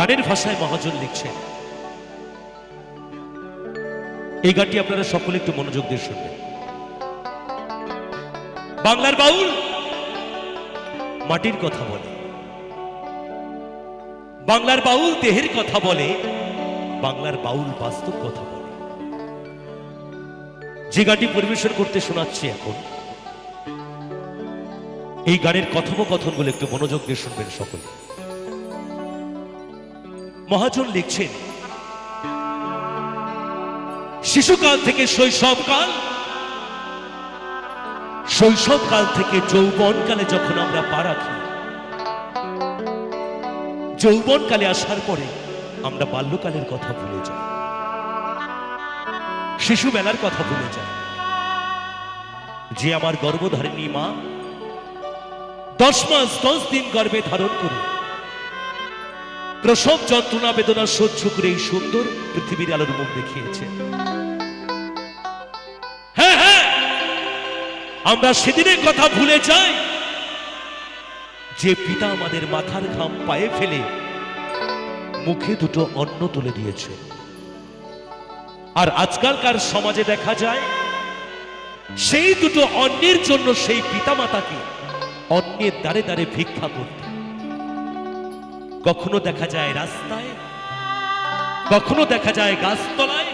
গানের ভাষায় মহাজন লিখছেন। এই গানটি আপনারা সকলে একটু মনোযোগ দিয়ে শুনবেন। বাংলার বাউল মাটির কথা বলে। বাংলার বাউল দেহের কথা বলে। বাংলার বাউল বাস্তব কথা বলে। যে গানটি পরিবেশন করতে শোনাচ্ছি এখন, এই গানের কথোপকথনগুলো একটু মনোযোগ দিয়ে শুনবেন সকলে। মহাজন লিখছেন, শিশুকাল থেকে শৈশবকাল শৈশবকাল থেকে যৌবনকালে যখন আমরা পা রাখি যৌবনকালে আসার পরে আমরা বাল্যকালের কথা ভুলে যাই, শিশু বেলার কথা ভুলে যাই। যে আমার গর্ভধারিণী মা দশ মাস দশ দিন গর্ভে ধারণ করে প্রসব যন্ত্রণা, বেদনা সহ্য করে এই সুন্দর পৃথিবীর আলোর মুখ দেখিয়েছে। হ্যাঁ হ্যাঁ আমরা সেদিনের কথা ভুলে যাই যে পিতা আমাদের মাথার ঘাম পায়ে ফেলে মুখে দুটো অন্ন তুলে দিয়েছে। আর আজকালকার সমাজে দেখা যায়, সেই দুটো অন্যের জন্য সেই পিতামাতাকে অন্যের দ্বারে দ্বারে ভিক্ষা করতে। কখনো দেখা যায় রাস্তায়, কখনো দেখা যায় গাছতলায়,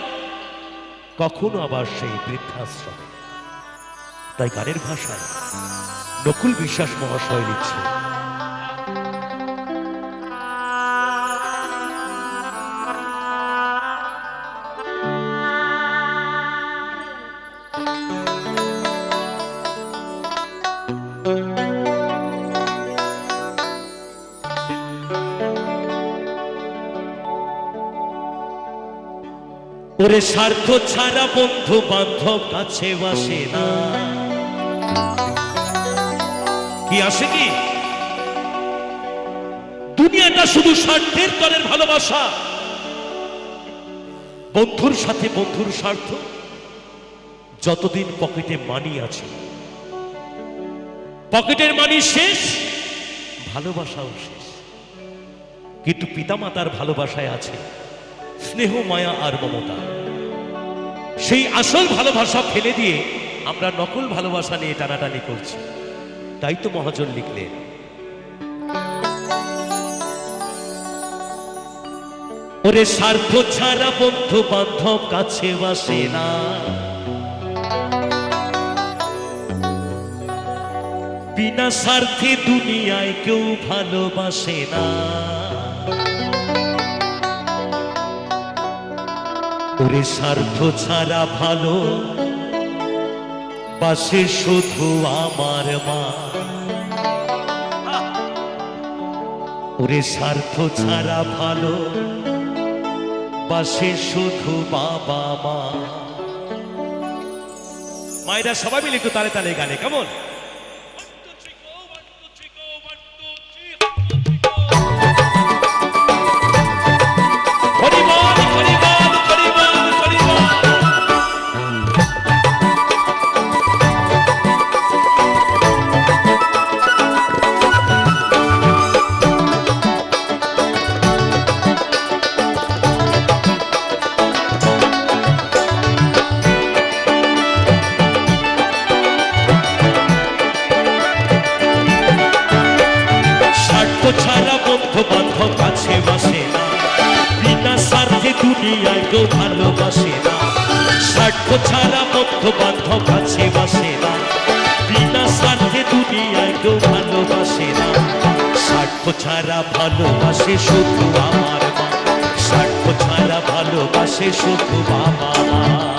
কখনো আবার সেই বৃদ্ধাশ্রমে। তাই গানের ভাষায় নকুল বিশ্বাস মহাশয় লিখছে ওরে স্বার্থ ছাড়া বন্ধু বান্ধব কাছে বাসে না কি আসে কি? দুনিয়াটা শুধু স্বার্থের তরের ভালোবাসা। বন্ধুর সাথে বন্ধুর স্বার্থ যতদিন পকেটে মানি আছে। পকেটের মানি শেষ, ভালোবাসাও শেষ। কিন্তু পিতামাতার ভালোবাসায় আছে। স্নেহ মায়া আর মমতা। সেই আসল ভালোবাসা ফেলে দিয়ে আমরা নকল ভালোবাসা নিয়ে টানাটানি করছি। তাই তো মহাজন লিখলেন। ওরে স্বার্থ ছাড়া বন্ধু বান্ধব কাছে বাসে না। বিনা স্বার্থে দুনিয়ায় কেউ ভালোবাসে না। ওরে স্বার্থ ছাড়া ভালো। বাসে শুধু আমার মা। ওরে স্বার্থ ছাড়া ভালো। বাসে শুধু বাবা মা। মায়েরা সবাই মিলে একটু তালে তালে গানে, কেমন? বন্ধু বান্ধব কাছে বাসে না। বিনা স্বার্থে দুনিয়ায় কেউ ভালোবাসে না। স্বার্থ ছাড়া বন্ধু বান্ধব কাছে বাসে না। বিনা স্বার্থে দুনিয়ায় কেউ ভালোবাসে না। স্বার্থ ছাড়া ভালোবাসে শুধু আমার মা। স্বার্থ ছাড়া ভালোবাসে শুধু বাবা মা।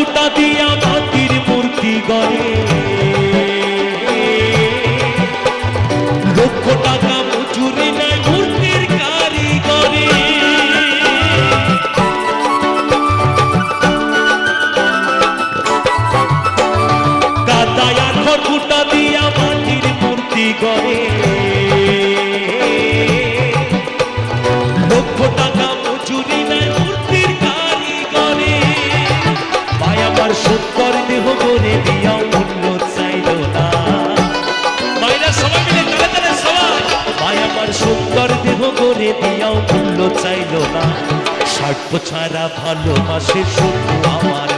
দুটা দিয়া মাটির মূর্তি গড়ে। স্বার্থ ছাড়া ভালোবাসে শুধু আমার।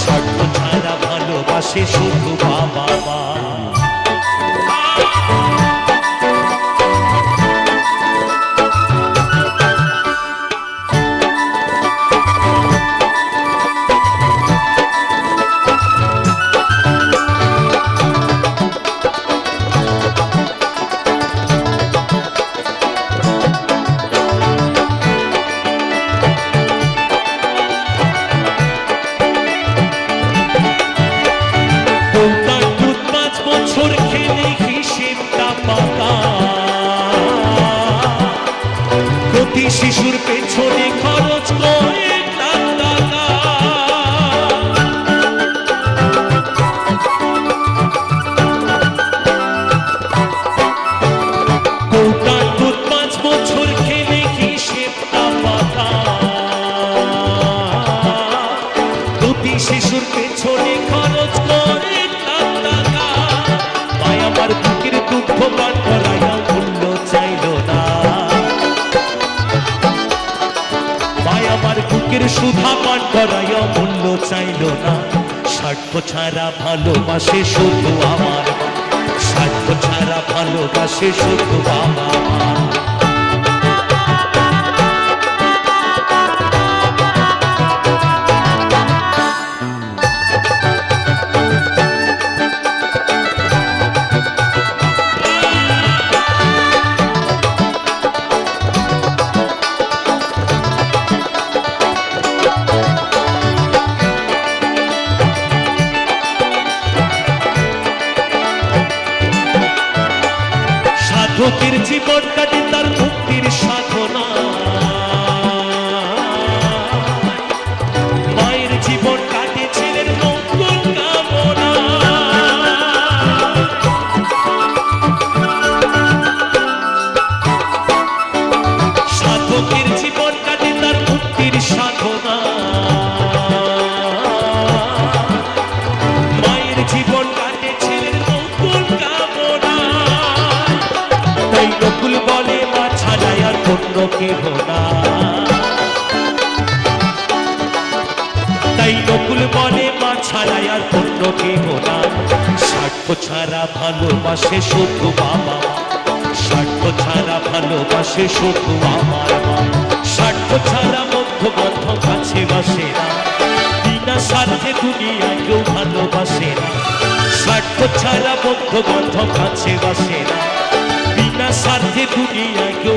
স্বার্থ ছাড়া ভালোবাসে শুধু বাবা। প্রতি শিশুর পেছনে খরচ আমার বুকের সুধা পান করায় মূল্য চাইল না স্বার্থ ছাড়া ভালোবাসে শুধু আমার। স্বার্থ ছাড়া ভালোবাসে শুধু বাবা মা কেহ না। তাই নকুল বলে মা ছাড়াই আর অন্য কেহ না। স্বার্থ ছাড়া ভালোবাসে শুধু বাবা স্বার্থ ছাড়া ভালোবাসে শুধু আমার মা। স্বার্থ ছাড়া বন্ধু বন্ধ কাছে বাসে না বিনা স্বার্থে দুনিয়ায় কেউ ভালোবাসে না। স্বার্থ ছাড়া বন্ধু বন্ধ কাছে বাসে না বিনা স্বার্থে দুনিয়ায় কেউ